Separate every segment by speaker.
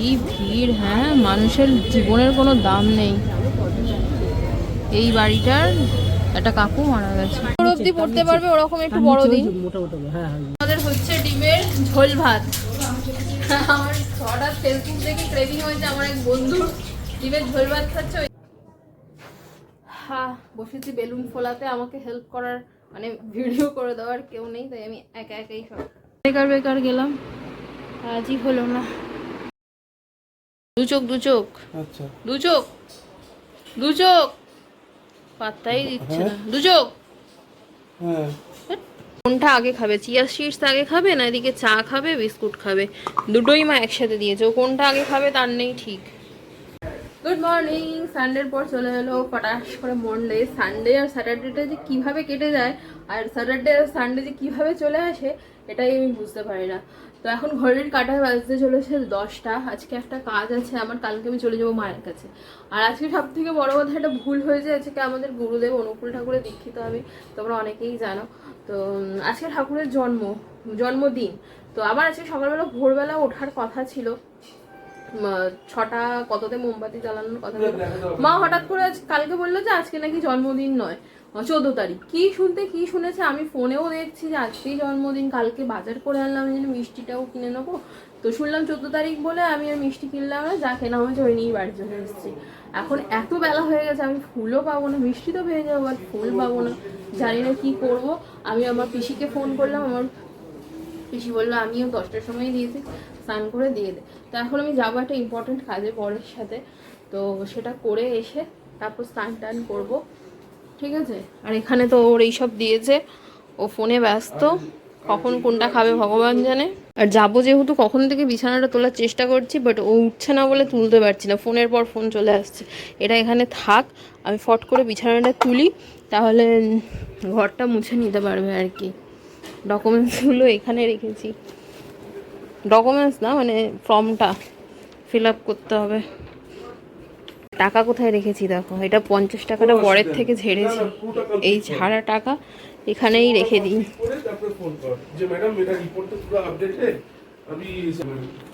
Speaker 1: কি ভিড় হ্যাঁ? মানুষের জীবনের কোনো দাম নেই। এই বাড়িটার একটা কাকু মারা গেছে। অব্দি পড়তে পারবে ওরকম একটু বড় দিন
Speaker 2: হ্যাঁ হ্যাঁ।
Speaker 1: আমাদের হচ্ছে ডিমের ঝোল ভাত। আমার হঠাৎ ফেসবুক দেখে ক্রেভিং হয়েছে আমার এক বন্ধু ডিমের ঝোল ভাত খাচ্ছে হ্যাঁ বসেছি বেলুন ফোলাতে আমাকে হেল্প করার মানে ভিডিও করে দেওয়ার কেউ নেই তাই আমি একা একাই সব বেকার বেকার গেলাম। আজই হলো না। দু চোখ দু চোখ
Speaker 2: আচ্ছা।
Speaker 1: দু চোখ দু চোখ পাত্তাই দিচ্ছে না। দু চোখ
Speaker 2: হ্যাঁ।
Speaker 1: কোনটা আগে খাবে? চিয়া সিডস আগে খাবে না এদিকে চা খাবে বিস্কুট খাবে? দুটোই মা একসাথে দিয়েছে। ও কোনটা আগে খাবে তার নেই ঠিক। গুড মর্নিং সানডের পর চলে এলো। পটাশ করে মন্ডে সানডে আর স্যাটারডেটা যে কীভাবে কেটে যায় আর স্যাটারডে আর সানডে যে কীভাবে চলে আসে এটাই আমি বুঝতে পারি না। তো এখন ঘরের কাটায় বাজতে চলেছে দশটা। আজকে একটা কাজ আছে, আমার কালকে আমি চলে যাব মায়ের কাছে। আর আজকে সব থেকে বড় কথা, একটা ভুল হয়ে যায় আজকে আমাদের গুরুদেব অনুকূল ঠাকুরের দীক্ষিত আমি, তোমরা অনেকেই জানো। তো আজকে ঠাকুরের জন্ম, জন্মদিন। তো আবার আজকে সকালবেলা, ভোরবেলা ওঠার কথা ছিল। ছটা কততে মোমবাতি জ্বালানোর কথা মা হঠাৎ করে কালকে বলল যে আজকে নাকি জন্মদিন নয়। চোদ্দ তারিখ। কি শুনতে, কি শুনেছে? আমি ফোনেও দেখছি যে আজকেই জন্মদিন, কালকে বাজার করে আনলাম যেন মিষ্টিটাও কিনে নেব। তো শুনলাম চোদ্দ তারিখ বলে আমি আর মিষ্টি কিনলাম না, যা কেনা হয়েছে ওই নিয়েই বাড়ি চলে এসেছি। এখন এত বেলা হয়ে গেছে, আমি ফুলও পাবো না, মিষ্টি তো পেয়ে যাব, আর ফুল পাবো না। জানি না কি করব। আমি আমার পিসিকে ফোন করলাম, আমার পিসি বলল, আমিও দশটার সময় দিয়েছি, স্নান করে দিয়ে দে। তো এখন আমি যাব একটা ইম্পর্টেন্ট কাজে, বরের সাথে। তো সেটা করে এসে তারপর স্নান টান করব। ঠিক আছে? আর এখানে তো ওর এইসব দিয়েছে। ও ফোনে ব্যস্ত। কখন কোনটা খাবে ভগবান জানে। আর যাব যেহেতু কখন থেকে বিছানাটা তোলার চেষ্টা করছি বাট ও উঠছে না বলে তুলতে পারছি না। ফোনের পর ফোন চলে আসছে। এটা এখানে থাক, আমি ফট করে বিছানাটা তুলি, তাহলে ঘরটা মুছে নিতে পারবে আর কি। ডকুমেন্টসগুলো এখানে রেখেছি। ডকুমেন্টস না মানে ফর্মটা ফিল আপ করতে হবে। টাকা কোথায় রেখেছি দেখো? এটা পঞ্চাশ টাকাটা পরের থেকে ঝেড়েছি। এই ছাড়া টাকা এখানেই রেখে দিই।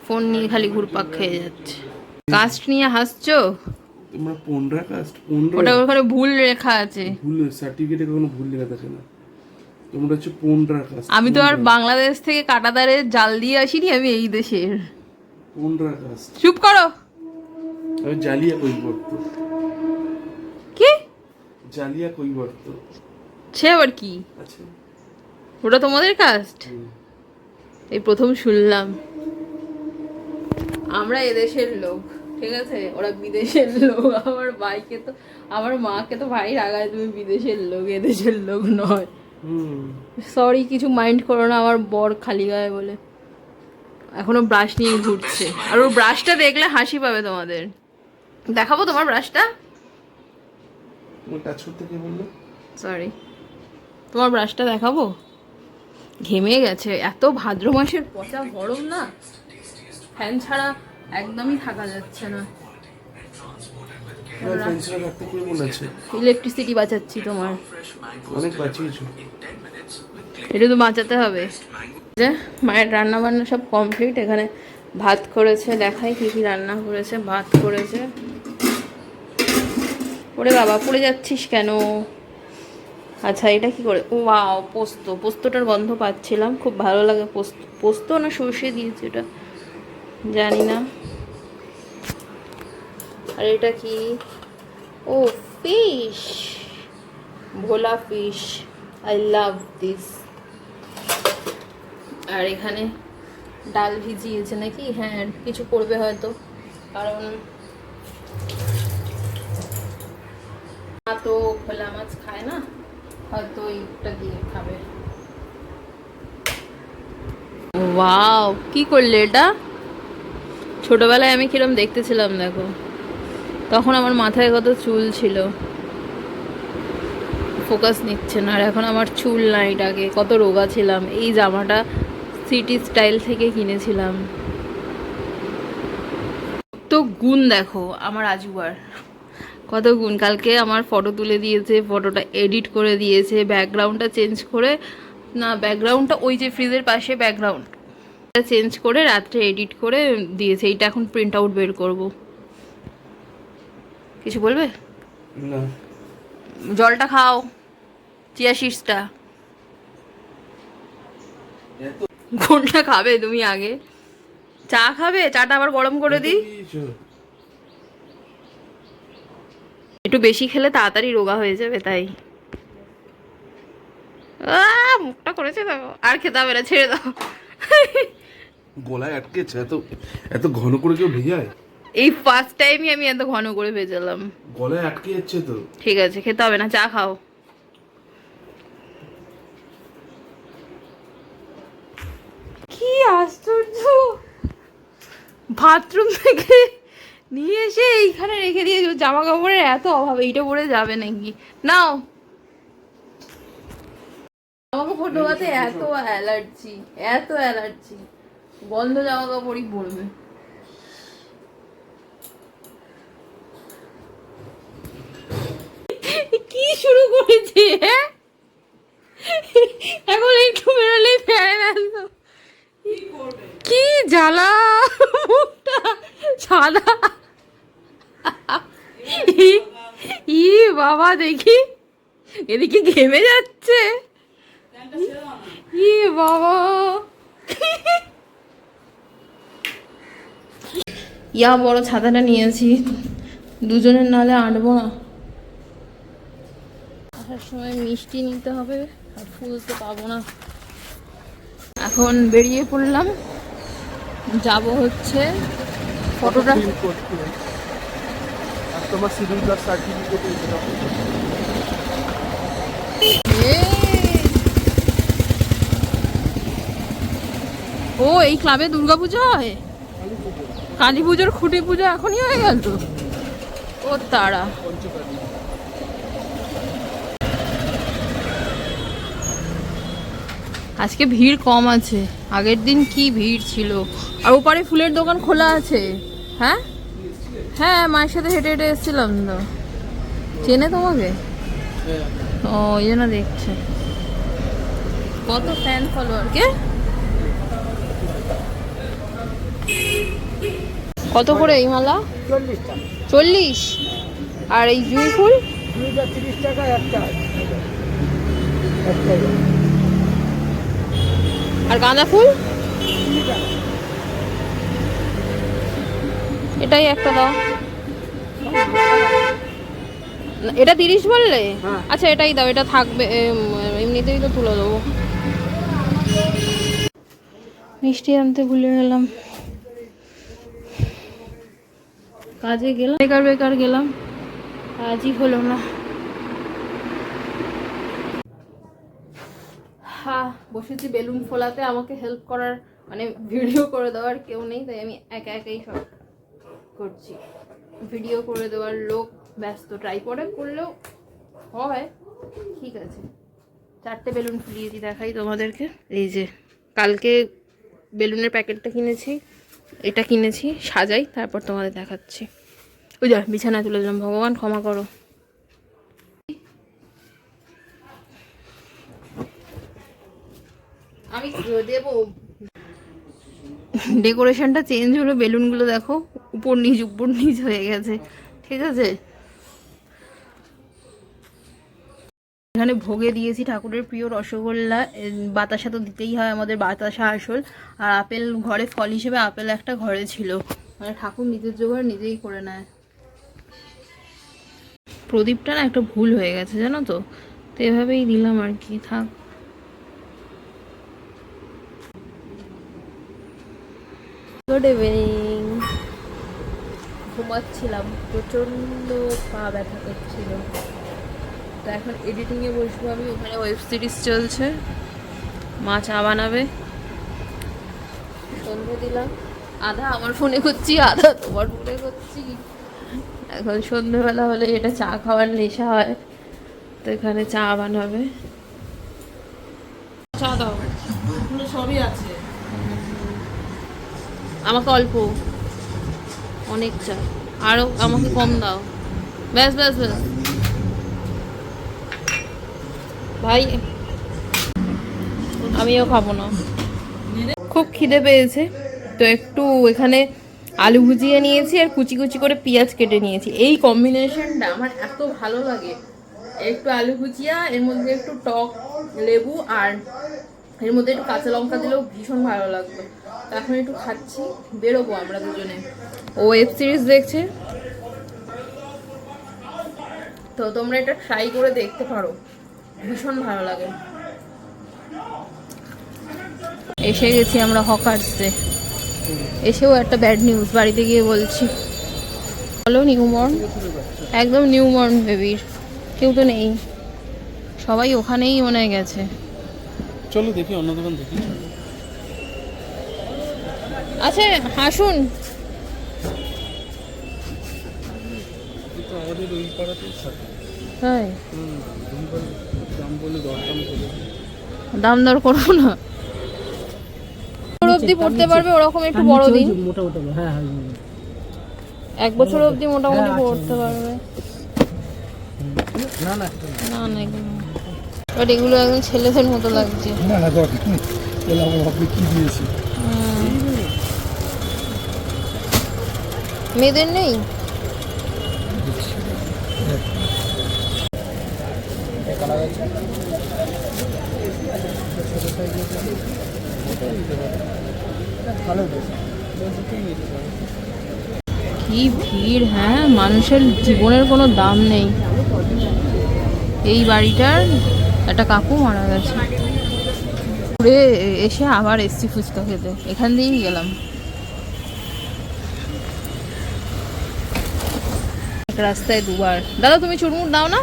Speaker 3: ফোন
Speaker 1: নিয়ে খালি ঘুরপাক খেয়ে যাচ্ছে। কাস্ট নিয়ে হাসছো?
Speaker 3: তোমরা পনেরো কাস্ট পনেরো
Speaker 1: ওটা ওখানে ভুল লেখা আছে।
Speaker 3: ভুল সার্টিফিকেটে কোনো ভুল লেখা থাকে না। তোমরা হচ্ছে পনেরো কাস্ট
Speaker 1: আমি তো আর বাংলাদেশ থেকে কাটাতারে জাল দিয়ে আসিনি আমি এই দেশের।
Speaker 3: পনেরো কাস্ট
Speaker 1: চুপ করো!
Speaker 3: আমি জালিয়া কৈবর্ত
Speaker 1: কি?
Speaker 3: জালিয়া কৈবর্ত
Speaker 1: সে আবার কি?
Speaker 3: আছে
Speaker 1: ওটা তোমাদের কাস্ট এই প্রথম শুনলাম। আমরা এদেশের লোক ঠিক আছে? ওরা বিদেশের লোক আমার ভাইকে তো আমার মাকে তো ভাই রাগায় তুমি বিদেশের লোক এদেশের লোক নয়। সরি কিছু মাইন্ড করো না আমার বর খালি গায়ে বলে। এখনও ব্রাশ নিয়ে ঘুরছে। আর ওর ব্রাশটা দেখলে হাসি পাবে তোমাদের। দেখাবো তোমার ব্রাশটা
Speaker 3: তোমার টাচ করতে কে বলল?
Speaker 1: সরি তোমার ব্রাশটা দেখাবো? ঘেমে গেছে। এত ভাদ্র মাসের পচা গরম না? ফ্যান ছাড়া একদমই থাকা যাচ্ছে না। ইলেকট্রিসিটি বাঁচাচ্ছি তোমার।
Speaker 3: অনেক বাঁচিয়েছো।
Speaker 1: এটা তো বাঁচাতে হবে। যে মায়ের রান্না বান্না সব কমপ্লিট এখানে ভাত করেছে দেখাই কি কি রান্না করেছে ভাত করেছে। ওরে বাবা, পড়ে যাচ্ছিস কেন? আচ্ছা এটা কি করে? ও ওয়াও, পোস্ত। পোস্তটার গন্ধ পাচ্ছিলাম, খুব ভালো লাগে পোস্ত। পোস্ত না সর্ষে দিয়েছে এটা জানি না। আর এটা কি? ও, fish! Bhola fish, I love this. আর এখানে ডাল ভিজিয়েছে নাকি? হ্যাঁ কিছু করবে হয়তো, কারণ মা তো খোলা মাছ খায় না, হয়তো এইটা দিয়ে খাবে। ওয়াও, কি করলে এটা? ছোটবেলায় আমি কিরম দেখতেছিলাম, দেখো। তখন আমার মাথায় কত চুল ছিল। ফোকাস নিচ্ছে না, আর এখন আমার চুল নাই এটাকে। কত রোগা ছিলাম। এই জামাটা সিটি স্টাইল থেকে কিনেছিলাম। তো গুণ দেখো আমার আজুবার কত গুণ কালকে আমার ফটো তুলে দিয়েছে ফটোটা এডিট করে দিয়েছে ব্যাকগ্রাউন্ডটা চেঞ্জ করে না ব্যাকগ্রাউন্ডটা ওই যে ফ্রিজের পাশে ব্যাকগ্রাউন্ড চেঞ্জ করে রাত্রে এডিট করে দিয়েছে এইটা এখন প্রিন্ট আউট বের করব। কিছু বলবে?
Speaker 3: না।
Speaker 1: জলটা খাও চিয়া সিডসটা কোনটা খাবে তুমি আগে? চা খাবে? চাটা আবার গরম করে দিই
Speaker 3: দিয়েছ?
Speaker 1: একটু বেশি খেলে তাড়াতাড়ি রোগা হয়ে যাবে তাই। মুখটা করেছে দেখো আর খেতে হবে না ছেড়ে দাও।
Speaker 3: গলায় আটকেছে এত এত ঘন করে কেউ ভেজায়?
Speaker 1: এই ফার্স্ট টাইমই আমি এত ঘন করে ভেজালাম।
Speaker 3: গলায় আটকে যাচ্ছে তো?
Speaker 1: ঠিক আছে খেতে হবে না চা খাও। কি আশ্চর্য! বাথরুম থেকে নিয়ে এসে এইখানে রেখে দিয়ে জামা কাপড়ের এত অভাব এইটা পরে যাবে নাকি? নাও। জামা কাপড় ঢোকাতে এত অ্যালার্জি এত অ্যালার্জি। বন্ধ জামা কাপড়ই পরবে। কি শুরু করেছে হ্যাঁ? এখন একটু বেরোলে ফেরে আসতো কি জ্বালা সাদা। ই- বাবা, দেখি। এদিকে ঘেমে যাচ্ছে। ই, বাবা। ইয়া, বড় ছাতাটা নিয়েছি। দুজনের নালে আনব না। আসার সময় মিষ্টি নিতে হবে, আর ফুল তো পাবো না। এখন বেরিয়ে পড়লাম। যাব হচ্ছে ফটোটা
Speaker 2: তোমার
Speaker 1: ও, এই ক্লাবে দুর্গাপুজো হয়? কালী পুজোর খুঁটি পুজো এখনই হয়ে গেল? তো ও তারা। আজকে ভিড় কম আছে। আগের দিন কি ভিড় ছিল? আর ওপারে ফুলের দোকান খোলা আছে? হ্যাঁ? হ্যাঁ মায়ের সাথে হেঁটে হেঁটে এসেছিলাম তো। চেনে তোমাকে? ও ওই জন্য দেখছে। কত ফ্যান ফলোয়ার কে? কত করে এই মালা?
Speaker 2: চল্লিশ?
Speaker 1: আর এই জুঁই ফুল?
Speaker 2: টাকা একটা
Speaker 1: আর গাঁদা ফুল? এটাই একটা দাও। না, এটা তিরিশ বললে?
Speaker 2: হ্যাঁ।
Speaker 1: আচ্ছা এটাই দাও এটা থাকবে এমনিতেই তো তুলে দেবো। মিষ্টি আনতে ভুলে গেলাম। কাজে গেলাম। বেকার বেকার গেলাম। কাজই হলো না। হ্যাঁ বসেছি বেলুন ফোলাতে আমাকে হেল্প করার মানে ভিডিও করে দেওয়ার কেউ নেই তাই আমি একা একাই সব করছি। ভিডিও করে দেওয়ার লোক ব্যস্ত ট্রাই করে করলেও হয়। ঠিক আছে। চারটে বেলুন ফুলিয়েছি দেখাই তোমাদেরকে। এই যে কালকে বেলুনের প্যাকেটটা কিনেছি এটা কিনেছি সাজাই তারপর তোমাদের দেখাচ্ছি। ওই যা বিছানায় তুলে দিলাম ভগবান ক্ষমা করো। আমি দেবো। ডেকোরেশনটা চেঞ্জ হলো বেলুনগুলো দেখো। উপর নিচ উপর নিচ হয়ে গেছে। ঠিক আছে? এখানে ভোগে দিয়েছি ঠাকুরের প্রিয় রসগোল্লা। বাতাসা তো দিতেই হয় আমাদের বাতাসা আসল। আর আপেল ঘরে ফল হিসেবে আপেল একটা ঘরে ছিল। মানে ঠাকুর নিজের জোগাড় নিজেই করে নেয়। প্রদীপটা না একটা ভুল হয়ে গেছে, জানো তো? তো এভাবেই দিলাম আর কি, থাক। গুড ইভিনিং ঘুমাচ্ছিলাম প্রচণ্ড পা ব্যথা করছিল। তো এখন এডিটিংয়ে বসবো আমি, ওখানে ওয়েব সিরিজ চলছে, মা চা বানাবে। সন্ধে দিলাম। আধা আমার ফোনে করছি, আধা তোমার ফোনে করছি। এখন সন্ধেবেলা হলে এটা চা খাওয়ার নেশা হয়, তো এখানে চা বানাবে। চা দাও।
Speaker 2: সবই আছে।
Speaker 1: আমাকে অল্প। অনেক চা আরও আমাকে কম দাও। ব্যাস ব্যাস ব্যাস। ভাই, আমিও খাব না। খুব খিদে পেয়েছে। তো একটু এখানে আলু ভুজিয়ে নিয়েছি আর কুচি কুচি করে পেঁয়াজ কেটে নিয়েছি। এই কম্বিনেশনটা আমার এত ভালো লাগে। একটু আলু ভুজিয়া, এর মধ্যে একটু টক, লেবু আর এর মধ্যে একটু কাঁচা লঙ্কা দিলেও ভীষণ ভালো লাগতো। এখন একটু খাচ্ছি, বেরোবো আমরা দুজনে। ও ওয়েব সিরিজ দেখছে? তো তোমরা এটা ট্রাই করে দেখতে পারো। ভীষণ ভালো লাগে। এসে গেছি আমরা হকার্সে এসেও একটা ব্যাড নিউজ বাড়িতে গিয়ে বলছি। বলো নিউমর্ন একদম নিউমর্ন বেবির কেউ তো নেই। সবাই ওখানেই মনে গেছে।
Speaker 3: চলো দেখি অন্য দোকান দেখি।
Speaker 1: আচ্ছা হাসুন।
Speaker 3: তো আমাদের ওই পাড়াতেই
Speaker 1: হ্যাঁ।
Speaker 3: দাম বলে দরদাম করে।
Speaker 1: দাম দর করব না। অবধি পড়তে পারবে ওরকম একটু বড় দিন।
Speaker 2: মোটামুটি হ্যাঁ হ্যাঁ
Speaker 1: এক বছর অবধি মোটামুটি পড়তে পারবে।
Speaker 2: না না
Speaker 1: না। না। বাট এগুলো একদম ছেলেদের মতো লাগছে।
Speaker 2: না না দরকার নেই বলে আমার ভাববে কি দিয়েছি?
Speaker 1: মেয়েদের নেই? কি ভিড় হ্যাঁ? মানুষের জীবনের কোনো দাম নেই। এই বাড়িটার একটা কাকু মারা গেছে। ঘুরে এসে আবার এসছি ফুচকা খেতে। এখান দিয়েই গেলাম। রাস্তায় দুবার। দাদা তুমি চুরমুর দাও না?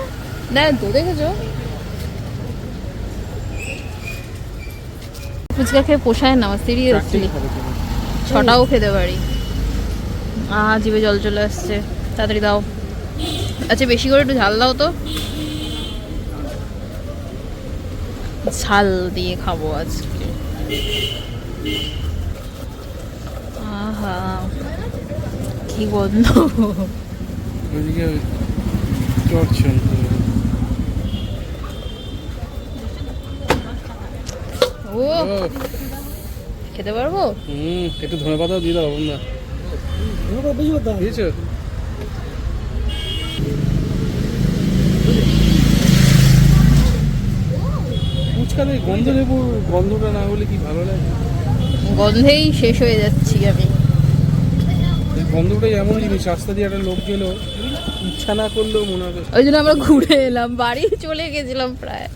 Speaker 1: দেখ তো দেখেছ? ফুচকা খেয়ে পোষায় না আমার সিরিয়াসলি ছটাও খেতে পারি। আহ জিভে জল চলে আসছে। তাড়াতাড়ি দাও। আচ্ছা বেশি করে একটু ঝাল দাও তো। ঝাল দিয়ে খাব আজকে। আহা কি গন্ধ। ও খেতে পারব?
Speaker 3: হুম একটু ধনে পাতা দিয়ে দাও। না দিয়েছ? ফুচকাতে এই গন্ধ লেবু গন্ধটা না হলে কি ভালো লাগে?
Speaker 1: গন্ধেই শেষ হয়ে যাচ্ছি আমি।
Speaker 3: গন্ধটাই এমন জিনিস রাস্তা দিয়ে একটা লোক গেল ইচ্ছা না করলেও মনে হবে
Speaker 1: ওই জন্য আমরা ঘুরে এলাম বাড়ি চলে গেছিলাম প্রায়।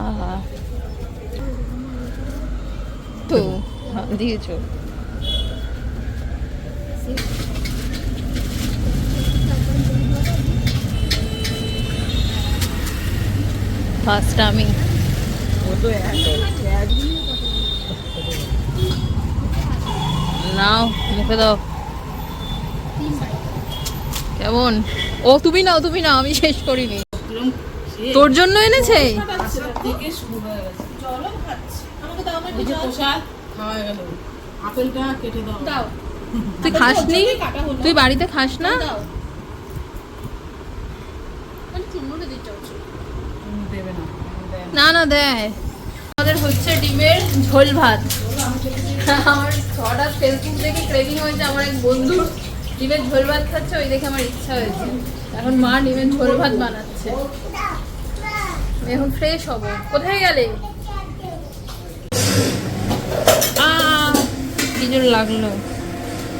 Speaker 1: আহা। তো দিয়েছ। ফার্স্ট আমি নাও, মুখে দাও। কেমন? ও, তুমি নাও তুমি নাও, আমি শেষ করিনি। তোর জন্য এনেছে? তুই খাসনি? তুই বাড়িতে খাস না? না। না দেয়। আমাদের হচ্ছে ডিমের ঝোল ভাত। আমার হঠাৎ ফেসবুক দেখে ক্রেভিং হয়েছে, আমার এক বন্ধু ডিমের ঝোল ভাত খাচ্ছে, ওই দেখে আমার ইচ্ছা হয়েছে। এখন মা ডিমের ঝোল ভাত বানাচ্ছে। এখন ফ্রেশ হব। কোথায় গেলে? কি জোর লাগল?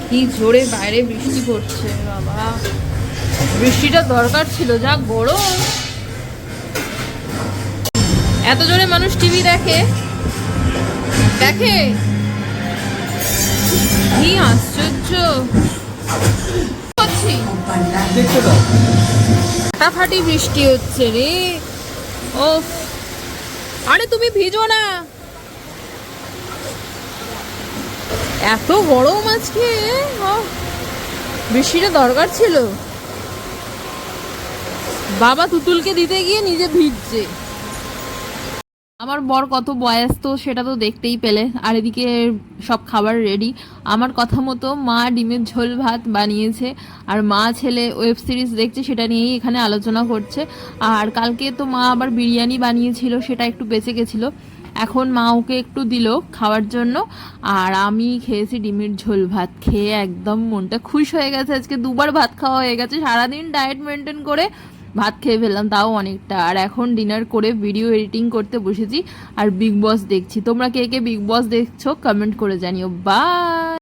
Speaker 1: কি জোরে বাইরে বৃষ্টি পড়ছে, বাবা। বৃষ্টিটা দরকার ছিল, যা গরম। এত জোরে মানুষ টিভি দেখে? দেখে? কি আশ্চর্য। ফাটাফাটি বৃষ্টি হচ্ছে রে। ও আরে তুমি ভিজো না। এত গরম আজকে বৃষ্টিটা দরকার ছিল। বাবা তুতুলকে দিতে গিয়ে নিজে ভিজছে। আমার বর কত বয়স তো সেটা তো দেখতেই পেলে। আর এদিকে সব খাবার রেডি আমার কথা মতো মা ডিমের ঝোল ভাত বানিয়েছে, আর মা ছেলে ওয়েব সিরিজ দেখছে, সেটা নিয়েই এখানে আলোচনা করছে। আর কালকে তো মা আবার বিরিয়ানি বানিয়েছিল, সেটা একটু বেঁচে গেছিল। এখন মা ওকে একটু দিল খাওয়ার জন্য, আর আমি খেয়েছি ডিমের ঝোল ভাত। খেয়ে একদম মনটা খুশ হয়ে গেছে। আজকে দুবার ভাত খাওয়া হয়ে গেছে। সারাদিন ডায়েট মেনটেন করে ভাত খেয়ে ফেললাম, তাও অনেকটা। আর এখন ডিনার করে ভিডিও এডিটিং করতে বসেছি, আর বিগ বস দেখছি। তোমরা কে কে বিগ বস দেখছ কমেন্ট করে জানিও। বাই